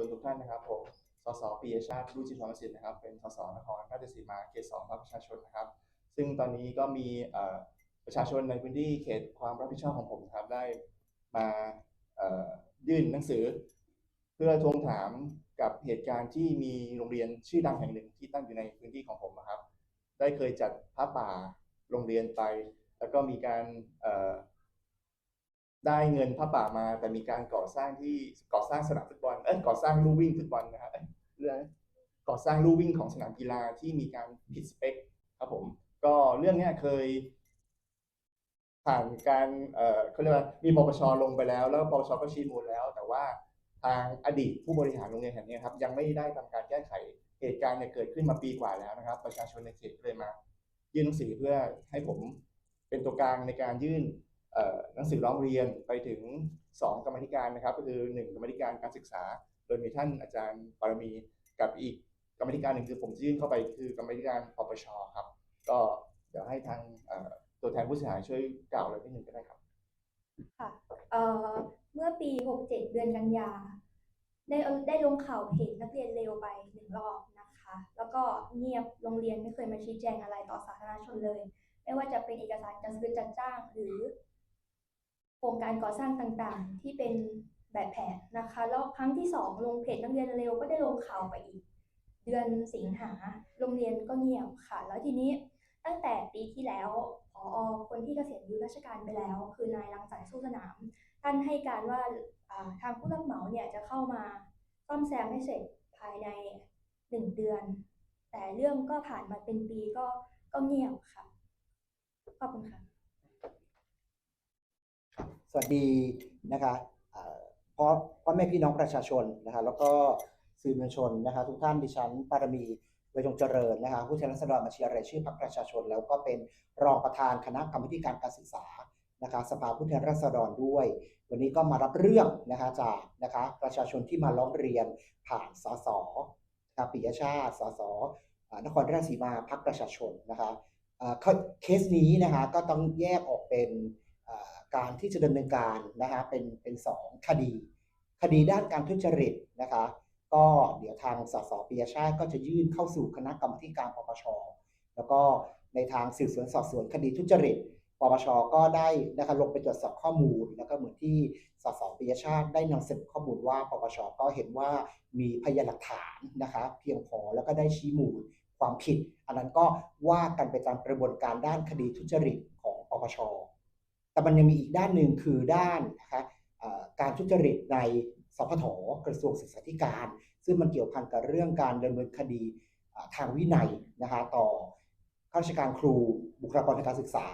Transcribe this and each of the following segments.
วนทุกท่านนะครับผม สสปีชาติรุจิธรรมสิทธิ์นะครับ เป็นสสนครราชสีมาเขตสองรรคประชาชนนะครับ ซึ่งตอนนี้ก็มีประชาชนในพื้นที่เขตความรับผิดชอบของผมนะครับได้มายื่นหนังสือ เพื่อทวงถามกับเหตุการณ์ที่มีโรงเรียนชื่อดังแห่งหนึ่งที่ตั้งอยู่ในพื้นที่ของผมนะครับ ได้เคยจัดพระป่าโรงเรียนไป แล้วก็มีการ ได้เงินพระป่ามาแต่มีการก่อสร้างที่ก่อสร้างสนามฟุตบอลเอ้ยก่อสร้างลู่วิ่งฟุตบอลนะครับเอ้ยเรื่องก่อสร้างลู่วิ่งของสนามกีฬาที่มีการผิดสเปคครับผม ก็เรื่องเนี้ยเคย ผ่านการเอ่อเขาเรียกว่ามีปปชลงไปแล้ว แล้วปปชก็ชี้มูลแล้ว แต่ว่าทางอดีตผู้บริหารโรงเรียนแห่งนี้ครับ ยังไม่ได้ทำการแก้ไขเหตุการณ์เนี่ยเกิดขึ้นมาปีกว่าแล้วนะครับ ประชาชนในเขตก็เลยมา ยื่นหนังสือเพื่อให้ผมเป็นตัวกลางในการยื่นเอ่อ หนังสือร้องเรียนไปถึง 2 กรรมธิการนะครับ ก็คือ 1 กรรมธิการการศึกษา โดยมีท่านอาจารย์ปรมีกับอีกกรรมธิการหนึ่งคือผมยื่นเข้าไปคือกรรมธิการปปชครับ ก็เดี๋ยวให้ทางตัวแทนผู้เสียหายช่วยกล่าวอะไรนิดนึงก็ได้ครับค่ะเเมื่อปี 67 เดือนกันยา ได้ได้ลงข่าวเพจนักเรียนเลวไปหนึ่งรอบนะคะ แล้วก็เงียบโรงเรียนไม่เคยมาชี้แจงอะไรต่อสาธารณชนเลย ไม่ว่าจะเป็นเอกสารจัดซื้อจัดจ้างหรือ โครงการก่อสร้างต่างๆ ที่เป็นแบบแผนนะคะแล้วครั้งที่สองลงเพจนักเรียนเร็วก็ได้ลงข่าวไปอีก เดือนสิงหาโรงเรียนก็เงียบค่ะ แล้วทีนี้ตั้งแต่ปีที่แล้วพอคนที่เกษียณอายุราชการไปแล้ว คือนายรังสรรค์สู้สนาม ท่านให้การว่าอ่าทางผู้รับเหมาเนี่ยจะเข้ามาซ่อมแซมให้เสร็จภายในหนึ่งเดือน แต่เรื่องก็ผ่านมาเป็นปีก็ก็เงียบค่ะขอบคุณค่ะ สวัสดีนะคะพ่อพ่อแม่พี่น้องประชาชนนะคะแล้วก็สื่อมวลชนนะคะทุกท่านดิฉันปารมีเวชจงเจริญนะคะผู้แทนรัษฎรบัญชีรายชื่อพรรคประชาชน แล้วก็เป็นรองประธานคณะกรรมาธิการการศึกษานะคะสภาผู้แทนราษฎรด้วย วันนี้ก็มารับเรื่องนะคะจากนะคะประชาชนที่มาร้องเรียนผ่านสสนะคะปิยชาติสสนครราชสีมาพรรคประชาชนนะคะเอ่อเคสนี้นะคะก็ต้องแยกออกเป็น การที่จะดำเนินการนะคะเป็นเป็นสองคดี คดีด้านการทุจริตนะคะก็เดี๋ยวทางสสปิยชาติก็จะยื่นเข้าสู่คณะกรรมการปปช แล้วก็ในทางสืบสวนสอบสวนคดีทุจริตปปชก็ได้นะคะลงไปตรวจสอบข้อมูล แล้วก็เหมือนที่สสปิยชาติได้นำเสนอข้อมูลว่าปปชก็เห็นว่ามีพยานหลักฐานนะคะเพียงพอแล้วก็ได้ชี้มูลความผิด อันนั้นก็ว่ากันไปตามกระบวนการด้านคดีทุจริตของปปช แต่มันยังมีอีกด้านหนึ่งคือด้านนะคะการทุจริตในสพทกระทรวงศึกษาธิการ ซึ่งมันเกี่ยวพันกับเรื่องการดำเนินคดีทางวินัยนะคะต่อข้าราชการครูบุคลากรทางการศึกษา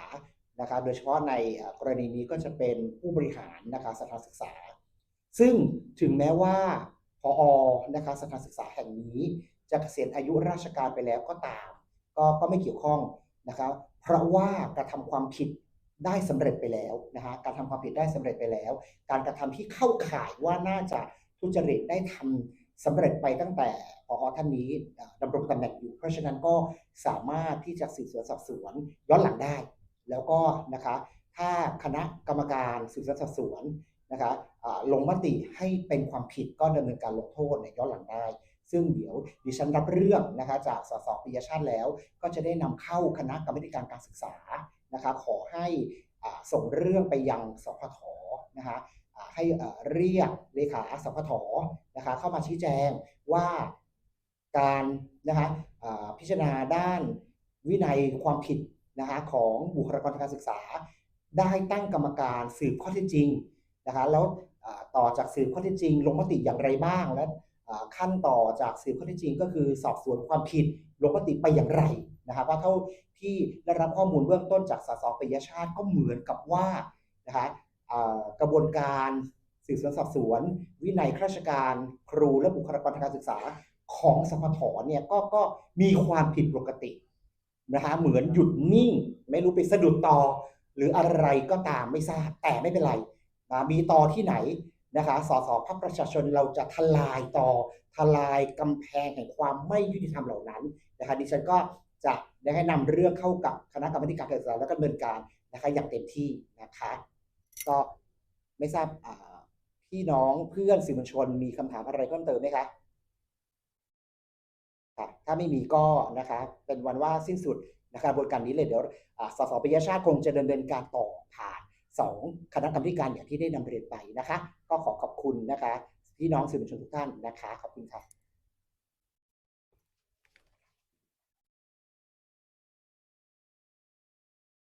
นะคะโดยเฉพาะในกรณีนี้ก็จะเป็นผู้บริหารนะคะสถานศึกษา ซึ่งถึงแม้ว่าพอนะคะสถานศึกษาแห่งนี้ จะเกษียณอายุราชการไปแล้วก็ตาม ก็ก็ไม่เกี่ยวข้องนะครับเพราะว่ากระทำความผิด ได้สำเร็จไปแล้วนะฮะการทำความผิดได้สำเร็จไปแล้ว การกระทำที่เข้าข่ายว่าน่าจะทุจริตได้ทำสำเร็จไปตั้งแต่พอท่านนี้เอ่อดำรงตำแหน่งอยู่ เพราะฉะนั้นก็สามารถที่จะสืบสวนสอบสวนย้อนหลังได้ แล้วก็นะคะถ้าคณะกรรมการสืบสวนสอบสวนนะคะอ่าลงมติให้เป็นความผิดก็ดำเนินการลงโทษในย้อนหลังได้ ซึ่งเดี๋ยวดิฉันรับเรื่องนะคะจากสสปิยชาติแล้ว ก็จะได้นำเข้าคณะกรรมการการศึกษา นะคะขอให้ส่งเรื่องไปยังสพทนะคะอ่าให้เรียกเลขาสพทนะคะเข้ามาชี้แจงว่าการนะคะพิจารณาด้านวินัยความผิดนะคะของบุคลากรทางการศึกษา ได้ตั้งกรรมการสืบข้อเท็จจริงนะคะแล้วต่อจากสืบข้อเท็จจริง ลงมติอย่างไรบ้าง และขั้นต่อจากสืบข้อเท็จจริง ก็คือสอบสวนความผิดลงมติไปอย่างไร นะครับว่าเท่าที่ได้รับข้อมูลเบื้องต้นจากสสปิยชาติก็เหมือนกับว่านะคะกระบวนการสืบสวนสอบสวน วินัยข้าราชการครูและบุคลากรทางการศึกษาของสพทเนี่ยก็ก็มีความผิดปกตินะคะเหมือนหยุดนิ่ง ไม่รู้ไปสะดุดต่อ หรืออะไรก็ตามไม่ทราบแต่ไม่เป็นไรนะมีต่อที่ไหนนะคะสสพรรคประชาชนเราจะทลายต่อทลายกำแพงแห่งความไม่ยุติธรรมเหล่านั้นนะคะดิฉันก็ จะได้ให้นำเรื่องเข้ากับคณะกรรมการการศึกษาและก็ดำเนินการนะคะอย่างเต็มที่นะคะก็ไม่ทราบพี่น้องเพื่อนสื่อมวลชนมีคำถามอะไรเพิ่มเติมไหมคะถ้าไม่มีก็นะคะเป็นวันว่าสิ้นสุดนะคะบทการนี้เลยเดี๋ยวสสปิยชาติคงจะดำเนินการต่อผ่านสองคณะกรรมการอย่างที่ได้นำเรียนไปนะคะ ก็ขอขอบคุณนะคะพี่น้องสื่อมวลชนทุกท่านนะคะ ขอบคุณค่ะ